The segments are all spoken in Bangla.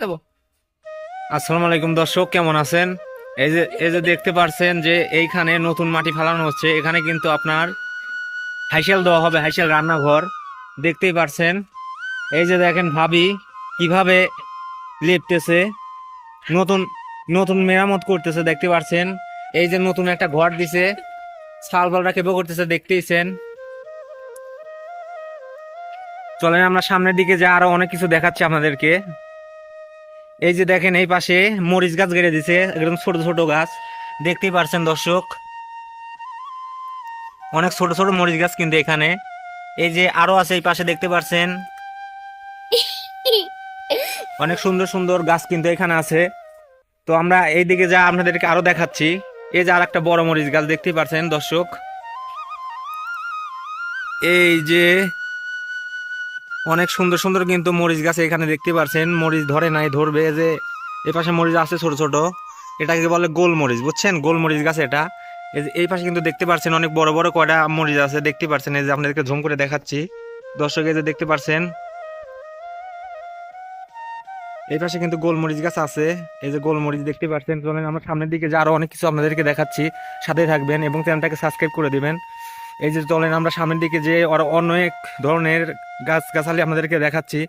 দেবো। আসসালামু আলাইকুম দর্শক, কেমন আছেন? এই যে এই যে দেখতে পারছেন যে এইখানে নতুন মাটি ফালানো হচ্ছে। এখানে কিন্তু আপনার হাইসেল দেওয়া হবে হাইসেল রান্নাঘর। দেখতেই পারছেন। এই যে দেখেন ভাবি কীভাবে লিপতেছে, নতুন নতুন মেরামত করতেছে, দেখতে পারছেন? এই যে নতুন একটা ঘর দিছে সাল বালরা কেবো করতেছে দেখতেইছেন চলেন আমরা সামনের দিকে যা আরও অনেক কিছু দেখাচ্ছি আপনাদেরকে। এই যে দেখেন এই পাশে মরিচ গাছ গেড়ে দিছে, একদম ছোট ছোট গাছ। দেখতেই পারছেন দর্শক, অনেক ছোট ছোট মরিচ গাছ কিন্তু এখানে। এই যে আরও আছে এই পাশে, দেখতে পারছেন? অনেক সুন্দর সুন্দর গাছ কিন্তু এখানে আছে। তো আমরা এই দিকে যা আপনাদেরকে আরও দেখাচ্ছি, এই যে আর একটা বড় মরিচ গাছ, দেখতেই পারছেন দর্শক? এই যে অনেক সুন্দর সুন্দর কিন্তু মরিচ গাছ এখানে দেখতে পারছেন। মরিচ ধরে নাই, ধরবে যে এই পাশে মরিচ আছে ছোট ছোট। এটাকে বলে গোল মরিচ বুঝছেন? গোল মরিচ গাছ এটা। এই পাশে কিন্তু দেখতে পারছেন অনেক বড় বড় কয়টা মরিচ আছে, দেখতে পারছেন? এই যে আপনাদেরকে ঝুম করে দেখাচ্ছি। দর্শক, এই যে দেখতে পারছেন? এই পাশে কিন্তু গোলমরিচ গাছ আছে। এই যে গোলমরিচ দেখতে পাচ্ছেন চলেন আমরা সামনের দিকে যে আরও অনেক কিছু আপনাদেরকে দেখাচ্ছি। সাথে থাকবেন এবং চ্যানেলটাকে সাবস্ক্রাইব করে দিবেন। এই যে চলেন আমরা সামনের দিকে যে অনেক ধরনের গাছ গাছালি আপনাদেরকে দেখাচ্ছি।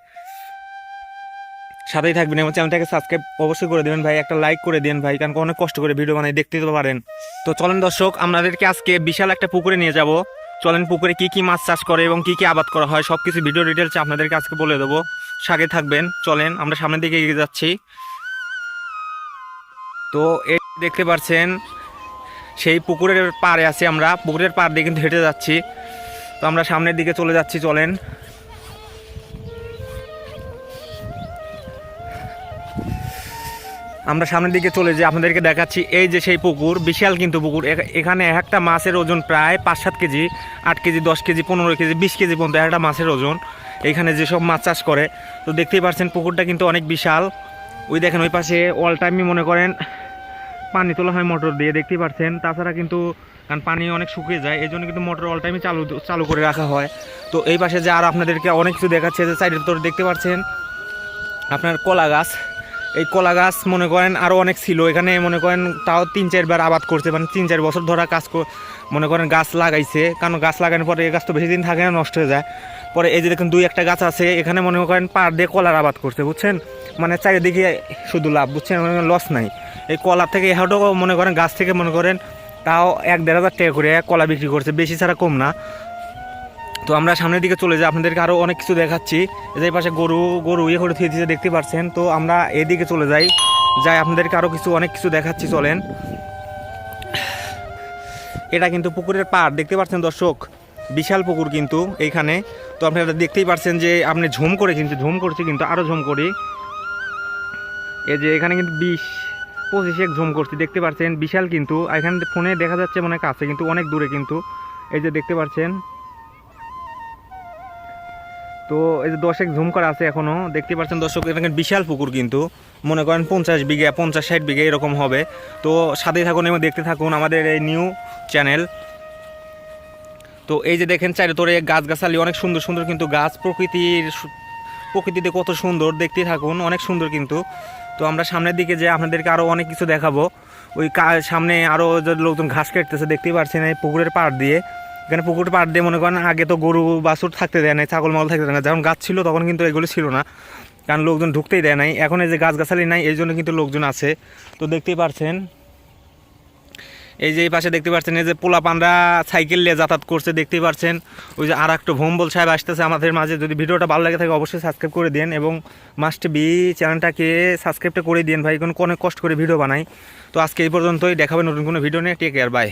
সাথেই থাকবেন এবং চ্যানেলটাকে সাবস্ক্রাইব অবশ্যই করে দেবেন ভাই, একটা লাইক করে দিন ভাই, কারণ অনেক কষ্ট করে ভিডিও বানাই দেখতে তো পারেন। তো চলেন দর্শক আপনাদেরকে আজকে বিশাল একটা পুকুরে নিয়ে যাব। চলেন পুকুরে কি কি মাছ চাষ করে এবং কি কি আবাদ করা হয় সব কিছু ভিডিও ডিটেলস আপনাদেরকে আজকে বলে দেবো। সাথে থাকবেন, চলেন আমরা সামনের দিকে এগিয়ে যাচ্ছি। তো এই দেখতে পাচ্ছেন সেই পুকুরের পাড়ে আছি আমরা। পুকুরের পাড় দিয়ে কিন্তু হেঁটে যাচ্ছি। তো আমরা সামনের দিকে চলে যাচ্ছি, চলেন। আমরা সামনের দিকে চলে যে আপনাদেরকে দেখাচ্ছি, এই যে সেই পুকুর, বিশাল কিন্তু পুকুর। এখানে এক একটা মাছের ওজন প্রায় পাঁচ সাত কেজি, আট কেজি, দশ কেজি, পনেরো কেজি, বিশ কেজি পর্যন্ত একটা মাছের ওজন। এখানে যেসব মাছ চাষ করে, তো দেখতেই পাচ্ছেন পুকুরটা কিন্তু অনেক বিশাল। ওই দেখেন ওই পাশে অল টাইমই মনে করেন। পানি তোলা হয় মোটর দিয়ে দেখতেই পাচ্ছেন তাছাড়া কিন্তু, কারণ পানি অনেক শুকিয়ে যায় এই জন্য কিন্তু মোটর অল টাইমই চালু চালু করে রাখা হয়। তো এই পাশে যে আর আপনাদেরকে অনেক কিছু দেখাচ্ছে, যে সাইডের তোর দেখতে পাচ্ছেন আপনার কলা গাছ। এই কলা গাছ, মনে করেন আরও অনেক ছিল। এখানে মনে করেন, তাও তিন চারবার আবাদ করছে মানে তিন চার বছর ধরা কাজ মনে করেন গাছ লাগাইছে। কারণ গাছ লাগানোর পরে এই গাছ তো বেশি দিন থাকে না, নষ্ট হয়ে যায়। পরে এই যে দেখুন, দুই একটা গাছ আছে, এখানে মনে করেন পার দিয়ে কলার আবাদ করছে, বুঝছেন? মানে চারিদিকে শুধু লাভ, বুঝছেন? লস নাই। এই কলা থেকে এহাটাও মনে করেন, গাছ থেকে মনে করেন, তাও এক দেড় হাজার টাকা করে এক কলা বিক্রি করছে। বেশি ছাড়া কম না। তো আমরা সামনের দিকে চলে যাই, আপনাদেরকে আরও অনেক কিছু দেখাচ্ছি। এই পাশে গরু গরু ইয়ে করে থিয়ে দিতে দেখতে পাচ্ছেন তো আমরা এদিকে চলে যাই যাই আপনাদেরকে আরও কিছু, অনেক কিছু দেখাচ্ছি, চলেন। এটা কিন্তু পুকুরের পাড়, দেখতে পাচ্ছেন দর্শক? বিশাল পুকুর কিন্তু এইখানে তো আপনারা দেখতেই পাচ্ছেন যে আপনি ঝুম করে কিন্তু, ঝুম করছি কিন্তু আরও ঝুম করি। এই যে এখানে কিন্তু বিশ পঁচিশে ঝুম করছি, দেখতে পাচ্ছেন বিশাল কিন্তু, এখানে ফোনে দেখা যাচ্ছে মনে কাছে, কিন্তু অনেক দূরে কিন্তু। এই যে দেখতে পাচ্ছেন তো এই যে দশেক ঝুম করা আছে এখনও, দেখতে পাচ্ছেন দর্শক, এখানে বিশাল পুকুর কিন্তু। মনে করেন পঞ্চাশ বিঘা, পঞ্চাশ ষাট বিঘা এরকম হবে। তো সাথেই থাকুন এবং দেখতে থাকুন আমাদের এই নিউ চ্যানেল। তো এই যে দেখেন চাইরে তোরে গাছগাছালি, অনেক সুন্দর সুন্দর কিন্তু গাছ। প্রকৃতির প্রকৃতিতে কত সুন্দর, দেখতে থাকুন, অনেক সুন্দর কিন্তু। তো আমরা সামনের দিকে যে আপনাদেরকে আরও অনেক কিছু দেখাবো। ওই সামনে আরও লোকজন ঘাস কাটতেছে, দেখতেই পারছেন এই পুকুরের পাড় দিয়ে। এখানে পুকুরের পাড় দিয়ে মনে করেন আগে তো গরু বাছুর থাকতে দেয় নাই, ছাগল মাল থাকতে দেয় না যখন গাছ ছিল তখন কিন্তু এগুলো ছিল না, কারণ লোকজন ঢুকতেই দেয় নাই। এখন এই যে গাছগাছালি নাই, এই জন্য কিন্তু লোকজন আছে। তো দেখতেই পারছেন এই যে এই পাশে দেখতে পাচ্ছেন, এই যে পোলা পান্ডা সাইকেল নিয়ে যাতায়াত করছে, দেখতেই পাচ্ছেন। ওই যে আর একটা ভোম্বল সাহেব আসতেছে আমাদের মাঝে। যদি ভিডিওটা ভালো লাগে থাকে, অবশ্যই সাবস্ক্রাইব করে দিন এবং মাস্ট বি চ্যানেলটাকে সাবস্ক্রাইবটা করে দিন ভাই কোনো অনেক কষ্ট করে ভিডিও বানাই। তো আজকে এই পর্যন্তই। দেখাবে নতুন কোনো ভিডিও নিয়ে। Take care bye